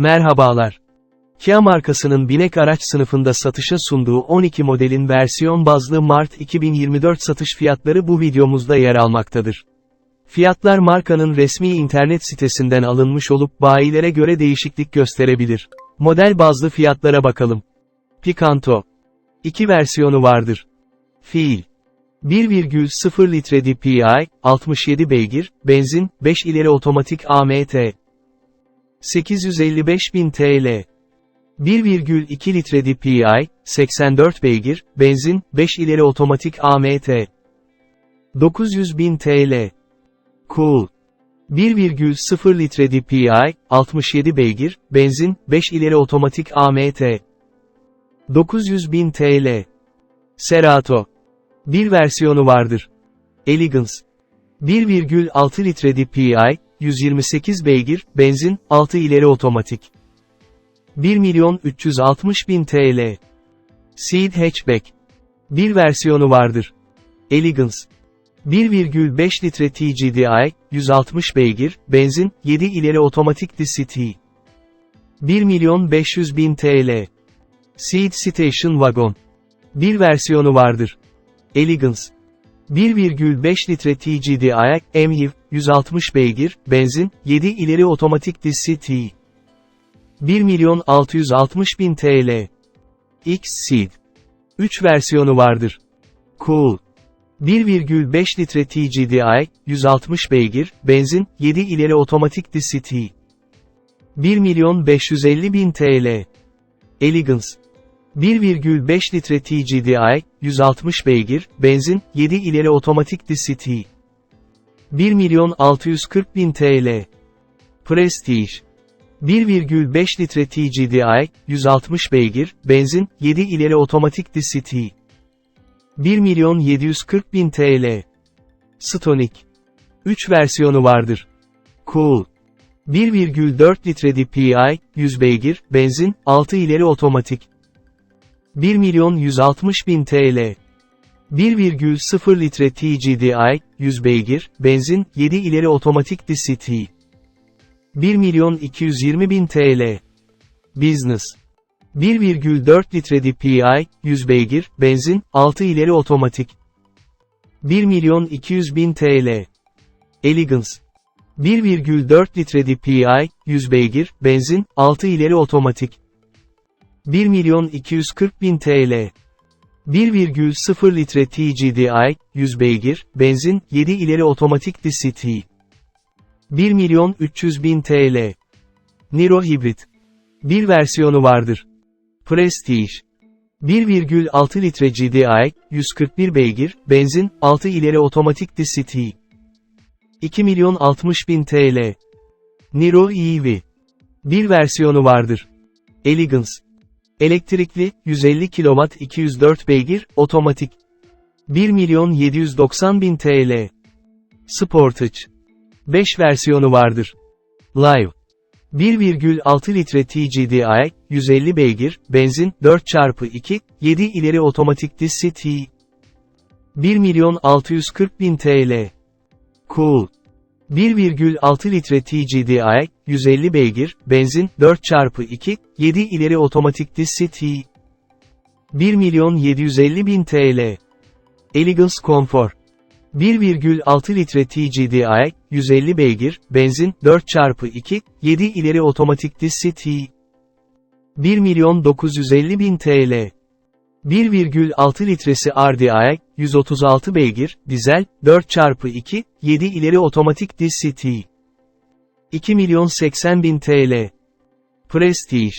Merhabalar. Kia markasının binek araç sınıfında satışa sunduğu 12 modelin versiyon bazlı Mart 2024 satış fiyatları bu videomuzda yer almaktadır. Fiyatlar markanın resmi internet sitesinden alınmış olup bayilere göre değişiklik gösterebilir. Model bazlı fiyatlara bakalım. Picanto. İki versiyonu vardır. Fiil. 1,0 litre DPI, 67 beygir, benzin, 5 ileri otomatik AMT. 855.000 TL. 1,2 litre DPI, 84 beygir, benzin, 5 ileri otomatik AMT. 900.000 TL. Cool. 1,0 litre DPI, 67 beygir, benzin, 5 ileri otomatik AMT. 900.000 TL. Serato. Bir versiyonu vardır. Elegance. 1,6 litre DPI, 128 beygir, benzin, 6 ileri otomatik. 1 milyon 360 bin TL. Seed Hatchback. Bir versiyonu vardır. Elegance. 1,5 litre TGDI, 160 beygir, benzin, 7 ileri otomatik DCT. 1 milyon 500 bin TL. Seed Station Wagon. Bir versiyonu vardır. Elegance. 1,5 litre TGDI, MHIV, 160 beygir, benzin, 7 ileri otomatik DCT. 1 milyon 660 bin TL. X-Seed. 3 versiyonu vardır. Cool. 1,5 litre TGDI, 160 beygir, benzin, 7 ileri otomatik DCT. 1 milyon 550 bin TL. Elegance. 1,5 litre TGDI, 160 beygir, benzin, 7 ileri otomatik DCT. 1 milyon 640 bin TL. Prestige. 1,5 litre TGDI, 160 beygir, benzin, 7 ileri otomatik DCT. 1 milyon 740 bin TL. Stonic. 3 versiyonu vardır. Cool. 1,4 litre DPI, 100 beygir, benzin, 6 ileri otomatik. 1 milyon 160 bin TL. 1,0 litre TGDI, 100 beygir, benzin, 7 ileri otomatik DCT. 1 milyon 220 bin TL. Business. 1,4 litre DPI, 100 beygir, benzin, 6 ileri otomatik. 1 milyon 200 bin TL. Elegance. 1,4 litre DPI, 100 beygir, benzin, 6 ileri otomatik. 1 milyon 240 bin TL. 1,0 litre TGDI, 100 beygir, benzin, 7 ileri otomatik DCT. 1 milyon 300 bin TL. Niro Hibrit. Bir versiyonu vardır. Prestige. 1,6 litre GDI, 141 beygir, benzin, 6 ileri otomatik DCT. 2 milyon 60 bin TL. Niro EV. Bir versiyonu vardır. Elegance. Elektrikli, 150 kW 204 beygir, otomatik. 1 milyon 790 bin TL. Sportage. 5 versiyonu vardır. Live. 1,6 litre TGDI, 150 beygir, benzin, 4x2, 7 ileri otomatik DCT. 1 milyon 640 bin TL. Cool. 1,6 litre TGDI, 150 beygir, benzin, 4x2, 7 ileri otomatik DCT. 1 milyon 750 bin TL. Elegance Comfort. 1,6 litre TGDI, 150 beygir, benzin, 4x2, 7 ileri otomatik DCT. 1 milyon 950 bin TL. 1,6 litresi RDI, 136 beygir, dizel, 4x2, 7 ileri otomatik DCT. 2 milyon 80 bin TL. Prestige.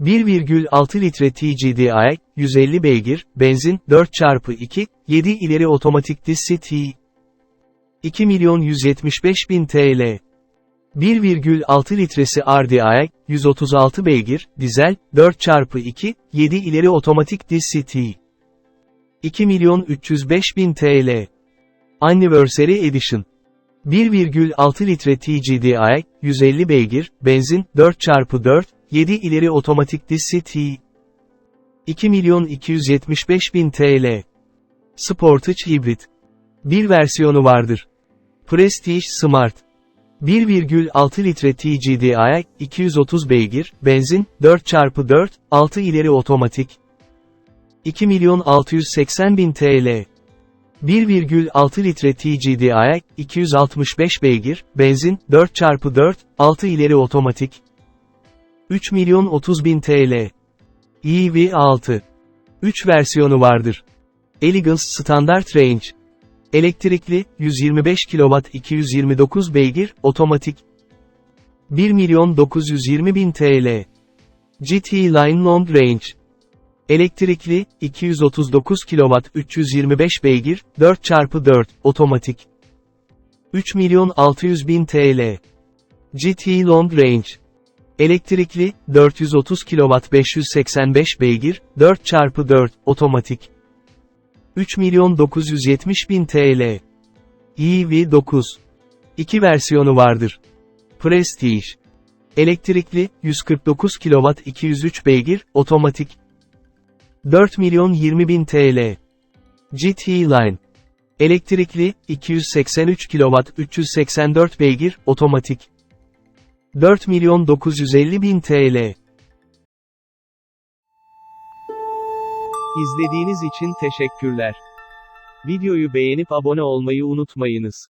1,6 litre TGDI, 150 beygir, benzin, 4x2, 7 ileri otomatik DCT. 2 milyon 175 bin TL. 1,6 litresi RDI, 136 beygir, dizel, 4x2, 7 ileri otomatik DCT. 2 milyon 305 bin TL. Anniversary Edition. 1,6 litre TGDI, 150 beygir, benzin, 4x4, 7 ileri otomatik DCT. 2 milyon 275 bin TL. Sportage Hybrid. Bir versiyonu vardır. Prestige Smart. 1,6 litre TGDI, 230 beygir, benzin, 4x4, 6 ileri otomatik. 2 milyon 680 bin TL. 1,6 litre TGDI, 265 beygir, benzin, 4x4, 6 ileri otomatik. 3 milyon 30 bin TL. EV6. 3 versiyonu vardır. Elegance Standard Range. Elektrikli, 125 kW 229 beygir, otomatik. 1 milyon 920 bin TL. GT Line Long Range. Elektrikli, 239 kW 325 beygir, 4x4, otomatik. 3 milyon 600 bin TL. GT Long Range. Elektrikli, 430 kW 585 beygir, 4x4, otomatik. 3 milyon 970 bin TL. EV9. 2 versiyonu vardır. Prestige. Elektrikli, 149 kW 203 beygir, otomatik. 4 milyon 20 bin TL. GT Line. Elektrikli, 283 kW 384 beygir, otomatik. 4 milyon 950 bin TL. İzlediğiniz için teşekkürler. Videoyu beğenip abone olmayı unutmayınız.